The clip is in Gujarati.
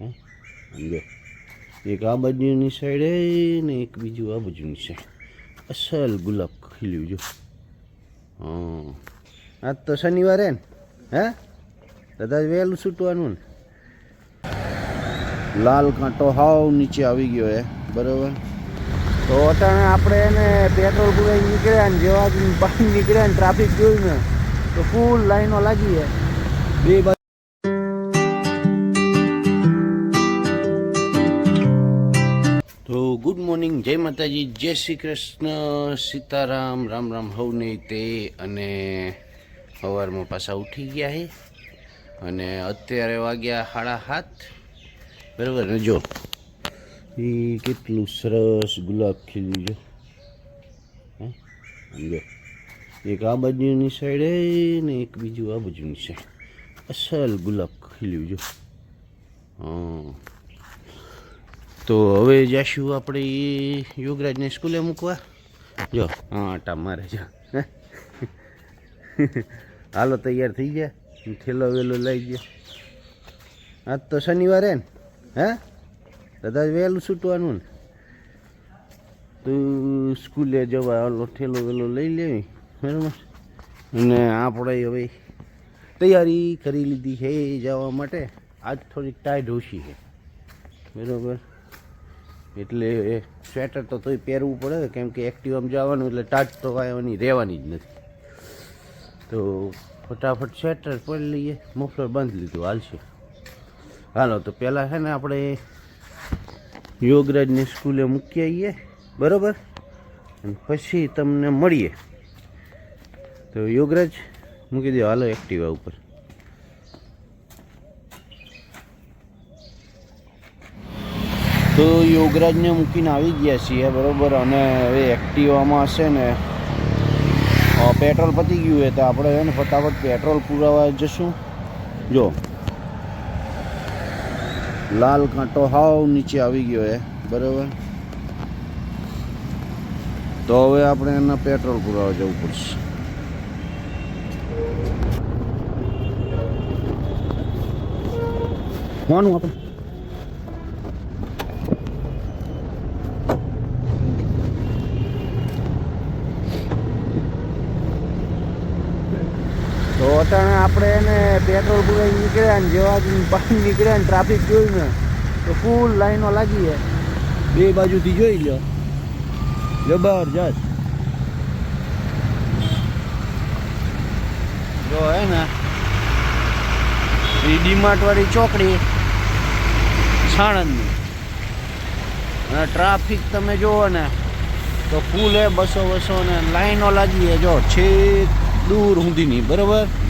હે સમજો એક આ બાજુની સાઈડે ને એક બીજું આ બાજુની સાઈડ અસલ ગુલાબ ખીલ્યું, જો. હા. આજ તો શનિવારે ને, હે? કદાચ વહેલું છૂટવાનું ને. લાલ કાંટો હાવ નીચે આવી ગયો હે, બરોબર? તો અટાણે આપણે એને પેટ્રોલ પુરાઈ નીકળ્યા ને, જેવા બહાર નીકળ્યા ને ટ્રાફિક જોયું ને તો ફૂલ લાઈનો લાગી હે. બે મોર્નિંગ, જય માતાજી, જય શ્રી કૃષ્ણ, સીતારામ, રામ રામ, હવને તે અને સવારમાં પાછા ઉઠી ગયા છે અને અત્યારે વાગ્યા સાડા સાત. બરાબર? ને જો એ કેટલું સરસ ગુલાબ ખીલ્યું હે? જો, એક આ બાજુની સાઈડે ને એક બીજું આ બાજુની સાઈડ અસલ ગુલાબ ખીલ્યું જો. હા તો હવે જઈશું આપણે યોગરાજને સ્કૂલે મૂકવા. જો, હા, આટા મારે જો? હાલો, તૈયાર થઈ ગયા. થેલો વેલો લઈ ગયા. આજ તો શનિવારે ને, હે? કદાચ વહેલું છૂટવાનું ને. તું સ્કૂલે જવા, હાલો ઠેલો વેલો લઈ લેવી. બરાબર? અને આપણે હવે તૈયારી કરી લીધી છે જવા માટે. આજ થોડીક ટાઈટ ઓછી છે. બરાબર? એટલે સ્વેટર તો તોય પહેરવું પડે કેમ કે એક્ટિવામાં જવાનું એટલે ટાટ તો કાંઈ રહેવાની જ નથી. તો ફટાફટ સ્વેટર પહેરી લઈએ મફલર બંધ લીધું, હાલશે. હાલો, તો પહેલાં છે ને આપણે યોગરાજને સ્કૂલે મૂકી આવીએ, બરાબર? અને પછી તમને મળીએ. તો યોગરાજ, મૂકી દો, હાલો એક્ટિવા ઉપર. તો યોગરાજને મૂકીને આવી ગયા છીએ, બરોબર? અને હવે એક્ટિવામાં હશે ને પેટ્રોલ પતી ગયું હોય તો આપણે છે ને ફટાફટ પેટ્રોલ પુરાવા જશું. જો, લાલ કાંટો હાવ નીચે આવી ગયો હે, બરાબર? તો હવે આપણે એના પેટ્રોલ પુરાવા જવું પડશે. કોનું આપણે? તો આપણે એને પેટ્રોલ પુરાઈ નીકળ્યા ને જેવા બહાર નીકળ્યા ને ટ્રાફિક જોયું ને તો ફૂલ લાઈનો લાગી છે બે બાજુથી જોઈ લો જબરજસ્ત જો હે ને એ ડીમાર્ટવાળી ચોકડી સાણંદની અને ટ્રાફિક તમે જુઓ ને તો ફૂલ હે બસો બસો ને લાઈનો લાગી છે જો છેક દૂર સુધીની બરાબર?